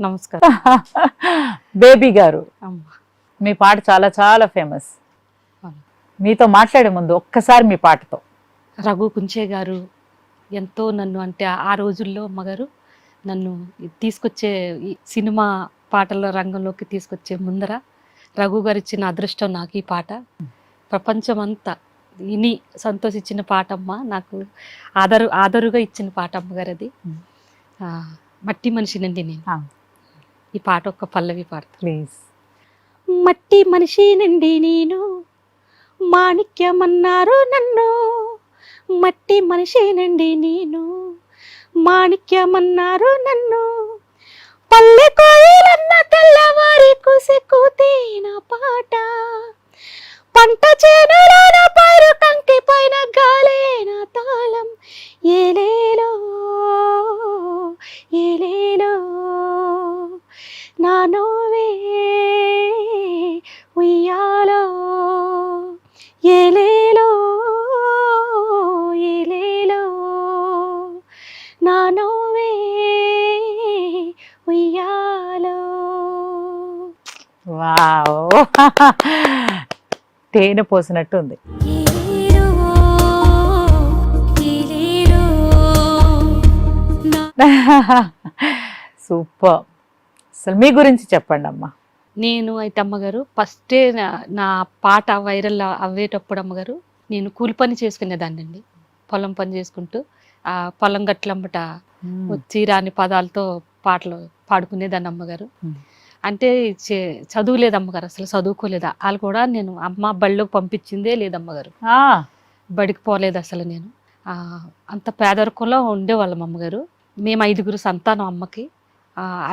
నమస్కారం. బేబీ గారు అమ్మ. మీ పాట చాలా చాలా ఫేమస్. మీతో మాట్లాడే ముందు ఒక్కసారి మీ పాటతో. రఘు కుంచే గారు ఎంతో నన్ను అంటే ఆ రోజుల్లో అమ్మగారు నన్ను తీసుకొచ్చే ఈ సినిమా పాటల రంగంలోకి తీసుకొచ్చే ముందర రఘు గారు ఇచ్చిన అదృష్టం నాకు ఈ పాట. ప్రపంచం అంతా విని సంతోషించిన పాట అమ్మ నాకు ఆదరు ఆదరుగా ఇచ్చిన పాట అమ్మగారు అది. మట్టి మనిషినండి నేను. ఈ పాట ఒక్క పల్లవి పాడతాను ప్లీజ్. మట్టి మనిషినండి నేను. మాణిక్యమన్నారు నన్ను. మట్టి మనిషినండి నేను. మాణిక్యమన్నారు నన్ను. పల్లె కోయిలన్న తెల్లవారి కుసి కూతేన పాట. పంట చేనులోన పైరు కంకి పైన గాలేన తాళం. ఏలేలో ఏలేలో నా నోవే ఉయ్యాలో. ఏలేలో ఏలేలో నా నోవే ఉయ్యాలో. వావ్. తేనె పోసినట్టు ఉంది. సూపర్. అసలు మీ గురించి చెప్పండి అమ్మా. నేను అయితే అమ్మగారు ఫస్టే నా నా పాట వైరల్ అవ్వేటప్పుడు అమ్మగారు నేను కూలి పని చేసుకునేదాన్ని అండి. పొలం పని చేసుకుంటూ ఆ పొలం గట్లమ్మట వచ్చి రాని పదాలతో పాటలు పాడుకునేదాన్ని అమ్మగారు. అంటే చదువులేదు అమ్మగారు అసలు చదువుకోలేదు? వాళ్ళు కూడా నేను అమ్మ బళ్ళోకి పంపించిందే లేదు అమ్మగారు ఆ, బడికి పోలేదు అసలు నేను. అంత పేదరికంలో ఉండేవాళ్ళం అమ్మగారు మేము ఐదుగురు సంతానం అమ్మకి.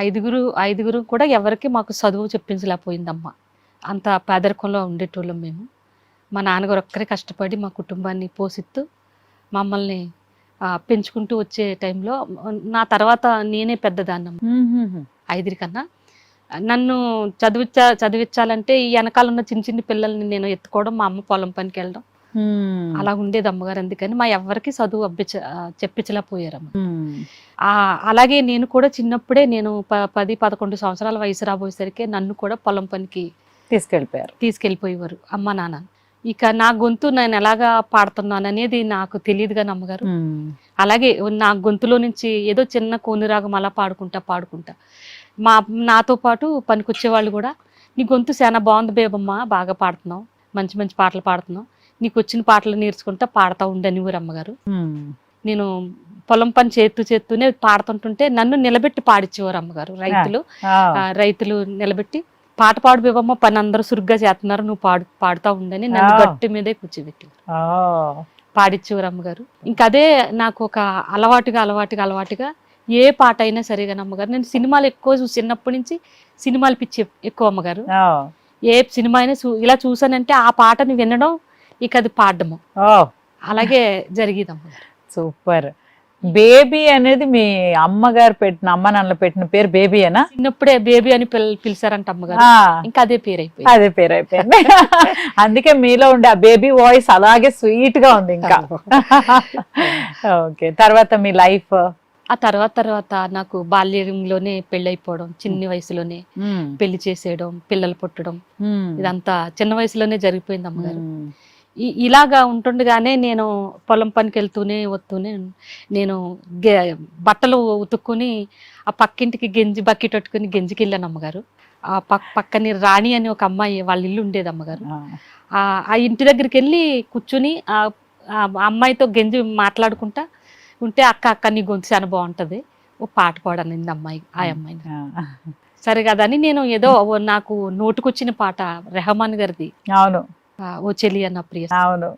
ఐదుగురు ఐదుగురు కూడా ఎవరికి మాకు చదువు చెప్పించలేకపోయిందమ్మ. అంత పేదరికంలో ఉండేటోళ్ళం మేము. మా నాన్నగారు ఒక్కరే కష్టపడి మా కుటుంబాన్ని పోషిస్తూ మమ్మల్ని పెంచుకుంటూ వచ్చే టైంలో నా తర్వాత నేనే పెద్దదాన్నమ్మ. మ్మ్, నన్ను చదివించా చదివించాలంటే ఈ వెనకాల ఉన్న చిన్న చిన్న పిల్లల్ని నేను ఎత్తుకోవడం మా అమ్మ పొలం పనికి వెళ్ళడం. అలా ఉండేది అమ్మగారు. అందుకని మా ఎవ్వరికి చదువు అబ్బించ చెప్పించలేకపోయారమ్మ. అలాగే నేను కూడా చిన్నప్పుడే నేను పది పదకొండు సంవత్సరాల వయసు రాబోయేసరికి నన్ను కూడా పొలం పనికి తీసుకెళ్ళిపోయారు. తీసుకెళ్ళిపోయేవారు అమ్మ నాన్న. ఇక నా గొంతు నేను ఎలాగా పాడుతున్నాను అనేది నాకు తెలియదు కానీ అమ్మగారు. మ్మ్. అలాగే నా గొంతులో నుంచి ఏదో చిన్న కోనురాగం అలా పాడుకుంటా పాడుకుంటా. మా నాతో పాటు పనికొచ్చే వాళ్ళు కూడా నీ గొంతు చాలా బాగుంది బేబమ్మ బాగా పాడుతున్నావు మంచి మంచి పాటలు పాడుతున్నావు నీకు వచ్చిన పాటలు నేర్చుకుంటా పాడుతూ ఉండని ఊరు అమ్మగారు మ్మ్. నేను పొలం పని చేస్తూ చేస్తూనే పాడుతుంటుంటే నన్ను నిలబెట్టి పాడిచ్చేవారు అమ్మగారు రైతులు రైతులు నిలబెట్టి పాట పాడు బేబమ్మ పని అందరూ సురుగ్గా చేస్తున్నారు నువ్వు పాడు పాడుతూ ఉండని నన్ను. గట్టి మీదే కూర్చోబెట్టి. పాడిచ్చేవారు అమ్మగారు ఇంకా అదే నాకు ఒక అలవాటుగా అలవాటుగా అలవాటుగా ఏ పాట అయినా సరేగా అమ్మగారు నేను సినిమాలు ఎక్కువ చూసి చిన్నప్పటి నుంచి సినిమాలు పిచ్చి ఎక్కువ అమ్మగారు. ఆ. ఏ సినిమా అయినా ఇలా చూసానంటే ఆ పాటని వినడం ఇక అది పాడడము. ఓ. అలాగే జరిగేది అమ్మగారు. సూపర్. బేబీ అనేది మీ అమ్మగారు పెట్టిన అమ్మ నాన్నలు పెట్టిన పేరు బేబీ అనా చిన్నప్పుడే బేబీ అని పిల్ పిలిచారంట అమ్మగారు. ఇంకా అదే పేరు అయిపోయింది అదే పేరు అయిపోయింది అందుకే మీలో ఉండే ఆ బేబీ వాయిస్ అలాగే స్వీట్గా ఉంది ఇంకా. ఓకే. తర్వాత మీ లైఫ్? ఆ తర్వాత తర్వాత నాకు బాల్యంలోనే పెళ్ళైపోవడం చిన్న వయసులోనే పెళ్ళి చేసేయడం పిల్లలు పుట్టడం ఇదంతా చిన్న వయసులోనే జరిగిపోయింది అమ్మగారు. ఇలాగా ఉంటుండగానే నేను పొలం పనికి వెళ్తూనే వస్తూనే నేను బట్టలు ఉతుక్కుని ఆ పక్కింటికి గెంజి బకెట్ పట్టుకుని గెంజికి వెళ్ళాను అమ్మగారు. ఆ పక్ పక్కని రాణి అని ఒక అమ్మాయి వాళ్ళ ఇల్లు ఉండేది అమ్మగారు. ఆ. ఆ ఇంటి దగ్గరికి వెళ్ళి కూర్చుని ఆ అమ్మాయితో గెంజి మాట్లాడుకుంటా ఉంటే అక్క అక్క నీ గొంతు చాలా బాగుంటది. ఓ పాట పాడనింది అమ్మాయి ఆ అమ్మాయిని సరే కదా అని నేను ఏదో ఓ నాకు నోటుకొచ్చిన పాట రెహమాన్ గారిది. అవును. ఆ, ఓ చెలి అన్న ప్రియ అవును.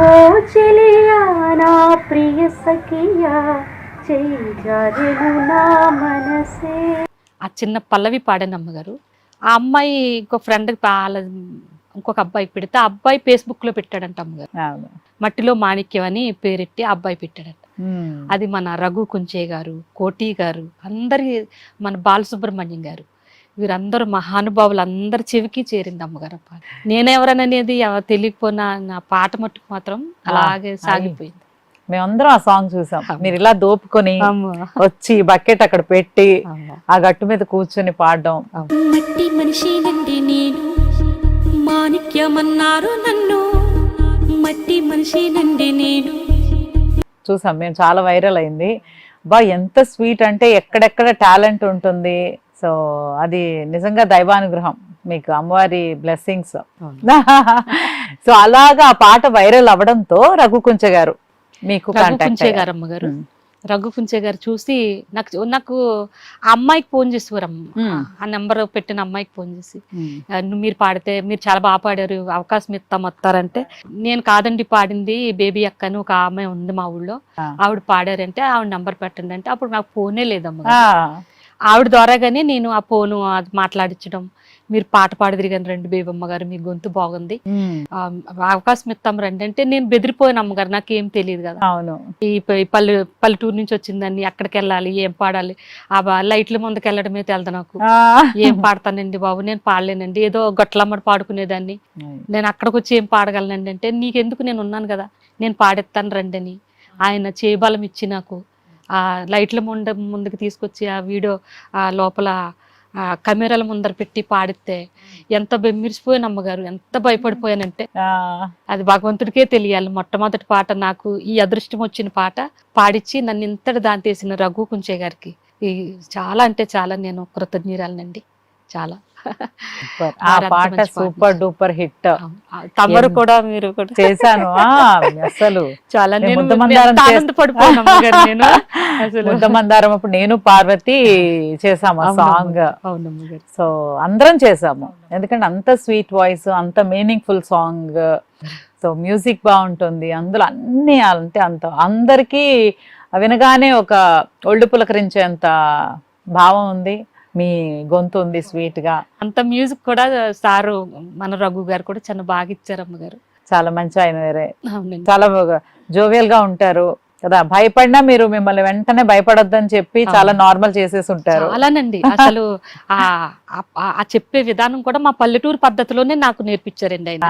ఓ చెలియా నా ప్రియ సఖియా ఆ చిన్న పల్లవి పాడాను అమ్మగారు. ఆ అమ్మాయి ఇంకో ఫ్రెండ్ ఇంకొక అబ్బాయి పెడితే ఆ అబ్బాయి ఫేస్బుక్లో పెట్టాడంట అమ్మగారు. అవును. మట్టిలో మాణిక్యం అని పేరెట్టి ఆ అబ్బాయి పెట్టాడంట. అది మన రఘు కుంచే గారు కోటి గారు అందరి మన బాలసుబ్రహ్మణ్యం గారు. వీరందరూ మహానుభావులు అందరి చెవికి చేరింది అమ్మగారు పాట నేనెవరననేది ఎవ- తెలియకపోయినా నా పాట మట్టుకు మాత్రం అలాగే సాగిపోయింది. మేమందరం ఆ సాంగ్ చూసాం. మీరు ఇలా దోపుకొని అమ్మో. వచ్చి బకెట్ అక్కడ పెట్టి. ఆ గట్టు మీద కూర్చొని పాడడం. మట్టి మనిషి నుండి నేను మాణిక్యమన్నారు నన్ను. మట్టి మనిషి నుండి నేను చూసాం మేము చాలా వైరల్ అయింది. బా ఎంత స్వీట్ అంటే ఎక్కడెక్కడ టాలెంట్ ఉంటుంది. సో అది నిజంగా దైవానుగ్రహం. మీకు అమ్మవారి బ్లెస్సింగ్స్. సో అలాగా ఆ పాట వైరల్ అవ్వడంతో రఘుకుంచ గారు మీకు రఘు కాంటాక్ట్ కుంచే గారు. అమ్మగారు రఘు కుంచే గారు చూసి నాకు నాకు ఆ అమ్మాయికి ఫోన్ చేసేవారమ్మ. మ్మ్. ఆ నెంబర్ పెట్టిన అమ్మాయికి ఫోన్ చేసి "ఆ, నువ్వు మీరు పాడితే మీరు చాలా బాగా పాడారు అవకాశం ఇస్తాం వస్తారంటే నేను కాదండి పాడింది బేబీ అక్క అని ఒక ఆమె ఉంది మా ఊళ్ళో. ఆవిడ పాడారంటే ఆవిడ నెంబర్ పెట్టండి అంటే అప్పుడు నాకు ఫోనే లేదమ్మ. ఆవిడ ద్వారాగానే నేను ఆ ఫోను అది మాట్లాడించడం మీరు పాట పాడదిరి కానీ రండి బేబమ్మ గారు మీ గొంతు బాగుంది. అవకాశం ఇస్తాం రండి. అంటే నేను బెదిరిపోయాను అమ్మగారు నాకేం తెలియదు కదా. అవును. ఈ పల్లె పల్లెటూరు నుంచి వచ్చిందని అక్కడికి వెళ్ళాలి ఏం పాడాలి ఆ బా- లైట్ల ముందుకు వెళ్ళడమే తెలదు నాకు. ఏం పాడతానండి బాబు నేను పాడలేనండి. ఏదో గొట్లమ్మడి పాడుకునేదాన్ని. నేను అక్కడికి వచ్చి ఏం పాడగలనండి అంటే నీకెందుకు నేను ఉన్నాను కదా నేను పాడెత్తాను రండి అని ఆయన చేబలం ఇచ్చి నాకు ఆ లైట్ల ముండ ముందుకు తీసుకొచ్చి ఆ వీడియో ఆ లోపల కెమెరాల ముందర పెట్టి పాడితే ఎంత బెమ్మిరిసిపోయాను అమ్మగారు ఎంత భయపడిపోయానంటే. అది భగవంతుడికే తెలియాలి. మొట్టమొదటి పాట నాకు ఈ అదృష్టం వచ్చిన పాట పాడిచ్చి నన్ను ఇంతటి దాని తీసిన రఘు కుంచే గారికి. ఈ చాలా అంటే చాలా నేను కృతజ్ఞరాలనండి. చాలా. ఆ పాట సూపర్ డూపర్ హిట్. తమరు కూడా మీరు కూడా. చేశాను? అసలు. చాలా నేను ఆనందపడిపోయాను నేను. అసలు. ముద్ద మందారం అప్పుడు నేను పార్వతి చేసాము ఆ. సాంగ్ సో అందరం చేసాము. ఎందుకంటే అంత స్వీట్ వాయిస్ అంత మీనింగ్ఫుల్ సాంగ్ సో మ్యూజిక్ బాగుంటుంది. అందులో అన్ని అంటే అంత అందరికీ వినగానే ఒక ఒళ్ళు పులకరించేంత భావం ఉంది. మీ గొంతు ఉంది స్వీట్గా. అంత మ్యూజిక్ కూడా సారు మన రఘు గారు కూడా చాలా బాగా ఇచ్చారు అమ్మగారు చాలా మంచి ఆయన వేరే. చాలా జోవియల్గా ఉంటారు. కదా భయపడినా మీరు మిమ్మల్ని వెంటనే భయపడొద్దని చెప్పి చాలా నార్మల్ చేసేసి ఉంటారు. చాలానండి. అసలు ఆ చెప్పే విధానం కూడా మా పల్లెటూరు పద్ధతిలోనే నాకు నేర్పించారండి ఆయన.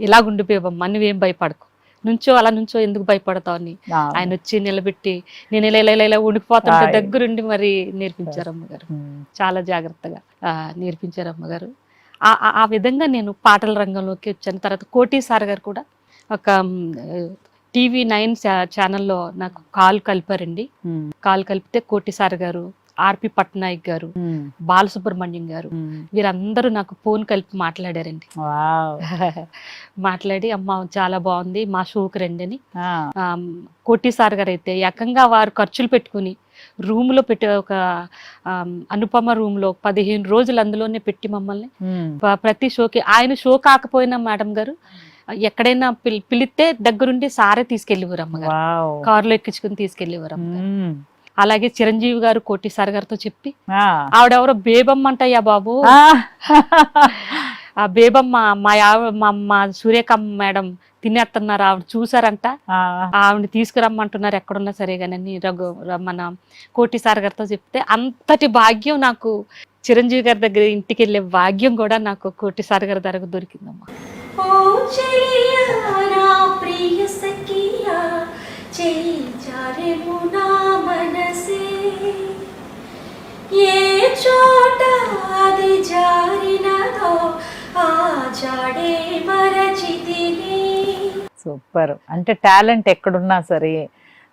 ఇలా ఉండిపోయావమ్మా నువ్వేం భయపడకు. నుంచో అలా నుంచో ఎందుకు భయపడతావు అని. ఆయన వచ్చి నిలబెట్టి నేను ఇలా ఇలా ఇలా ఉండిపోతుంటే. దగ్గరుండి మరి నేర్పించారు అమ్మగారు. చాలా జాగ్రత్తగా ఆ, నేర్పించారు అమ్మగారు. ఆ ఆ- ఆ విధంగా నేను పాటల రంగంలోకి వచ్చాను. తర్వాత కోటి సార్ గారు కూడా ఒక టీవీ నైన్ ఛానల్లో నాకు కాల్ కలిపారండి. కాల్ కలిపితే కోటి సార్ గారు ఆర్పి పట్నాయక్ గారు బాలసుబ్రహ్మణ్యం గారు. వీరందరూ నాకు ఫోన్ కలిపి మాట్లాడారండి. మాట్లాడి అమ్మ చాలా బాగుంది మా షోకి రండి అని. ఆ, ఆమ్, కోటి సార్ గారు అయితే ఏకంగా వారు ఖర్చులు పెట్టుకుని రూమ్లో పెట్టి ఒక అనుపమ రూమ్లో పదిహేను రోజులు అందులోనే పెట్టి మమ్మల్ని ప్రతి షోకి ఆయన షో కాకపోయినా మేడం గారు ఎక్కడైనా పిల్- పిలిస్తే దగ్గరుండి సారే తీసుకెళ్ళేవారు అమ్మగారు. కారులో ఎక్కించుకుని తీసుకెళ్ళేవారు అమ్మగారు అలాగే చిరంజీవి గారు కోటి సార్ గారితో చెప్పి. ఆవిడెవరో బేబమ్మ అంటయ్యా బాబు ఆ. బేబమ్మ మా ఆవ- మా మా సూర్యకమ్మ మేడం తినేస్తున్నారు ఆవిడ చూసారంట. ఆవిడ తీసుకురమ్మంటున్నారు ఎక్కడున్నా సరే కానీ రఘు మన కోటి సార్ గారితో చెప్తే అంతటి భాగ్యం నాకు చిరంజీవి గారి దగ్గర ఇంటికి వెళ్ళే భాగ్యం కూడా నాకు కోటి సార్ గారి దగ్గర దొరికిందమ్మా. ఓ చెలియా నా ప్రియ సఖియా చెయ్యి జారెను నా మనసే. ఏ చోట అది జారినదో ఆ జాడే మరచితిని. సూపర్. అంటే టాలెంట్ ఎక్కడున్నా సరే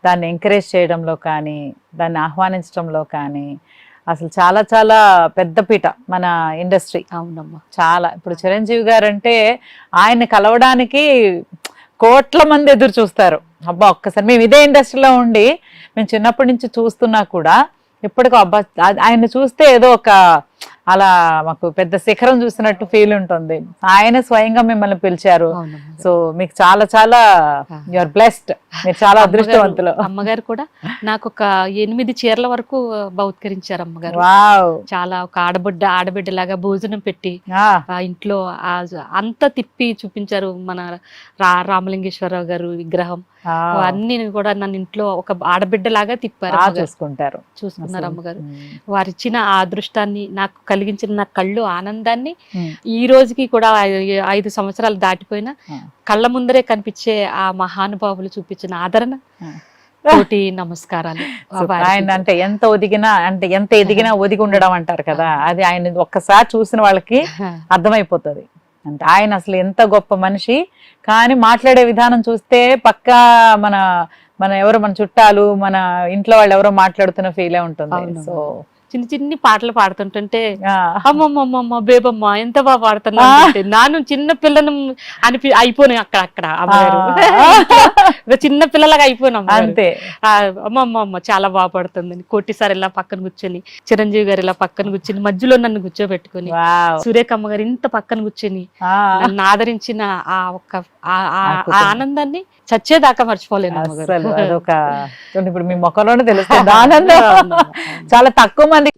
దాన్ని ఎంకరేజ్ చేయడంలో కానీ దాన్ని ఆహ్వానించడంలో కానీ అసలు చాలా చాలా పెద్ద పీట మన ఇండస్ట్రీ. అవునమ్మా. చాలా. ఇప్పుడు చిరంజీవి గారు అంటే ఆయన కలవడానికి కోట్ల మంది ఎదురు చూస్తారు. అబ్బా ఒక్కసారి మేము ఇదే ఇండస్ట్రీలో ఉండి మేము చిన్నప్పటి నుంచి చూస్తున్నా కూడా ఇప్పటికో అబ్బా ఆ- ఆయన్ని చూస్తే ఏదో ఒక అలా మాకు పెద్ద శిఖరం చూసినట్టు ఫీల్ ఉంటుంది. ఆయన స్వయంగా మిమ్మల్ని పిలిచారు. సో మీకు చాలా చాలా యువర్ బ్లెస్డ్ మీరు చాలా అదృష్టవంతులు. అమ్మగారు- కూడా నాకు ఒక ఎనిమిది చీరల వరకు బౌత్కరించారు అమ్మగారు. చాలా ఒక ఆడబిడ్డ ఆడబిడ్డలాగా భోజనం పెట్టి ఇంట్లో అంతా తిప్పి చూపించారు మన రా రామలింగేశ్వరరావు గారు విగ్రహం. అన్ని కూడా నన్ను ఇంట్లో ఒక ఆడబిడ్డలాగా తిప్పారు. చూసుకుంటారు. చూసుకున్నారు. అమ్మగారు. వారిచ్చిన ఆ అదృష్టాన్ని నాకు నాకు కలిగించిన నా కళ్ళు ఆనందాన్ని. ఈ రోజుకి కూడా ఐదు సంవత్సరాలు దాటిపోయినా. కళ్ళ ముందరే కనిపించే ఆ మహానుభావులు చూపించిన ఆదరణ. కోటి నమస్కారాలు. ఆయన అంటే ఎంత ఒదిగినా అంటే ఎంత ఎదిగినా ఒదిగి ఉండడం అంటారు కదా అది ఆయన ఒక్కసారి చూసిన వాళ్ళకి అర్థమైపోతుంది అంటే ఆయన అసలు ఎంత గొప్ప మనిషి కానీ మాట్లాడే విధానం చూస్తే పక్కా మన మన ఎవరు మన చుట్టాలు మన ఇంట్లో వాళ్ళు ఎవరో మాట్లాడుతున్న ఫీలే ఉంటుంది. సో చిన్న చిన్ని పాటలు పాడుతుంటుంటే అమ్మమ్మమ్మమ్మ బేబమ్మ ఎంత బాగా పాడుతున్నా నాను చిన్న పిల్లను అనిపి అయిపోయినాయి అక్కడ అక్కడ అమ్మగారు ఒక చిన్న పిల్లలాగా అయిపోయినా అంతే. అమ్మమ్మ చాలా బాగా పాడుతుంది. కోటిసారి ఇలా పక్కన కూర్చొని చిరంజీవి గారు ఇలా పక్కన కూర్చొని మధ్యలో నన్ను కూర్చోబెట్టుకొని. సురేఖమ్మ గారు ఇంత పక్కన కూర్చొని నన్ను ఆదరించిన ఆ ఒక్క. ఆనందాన్ని చచ్చేదాకా మర్చిపోలేను అసలు అదొక ఇప్పుడు మీ ముఖంలోనే తెలుస్తుంది ఆనందం. చాలా తక్కువ మంది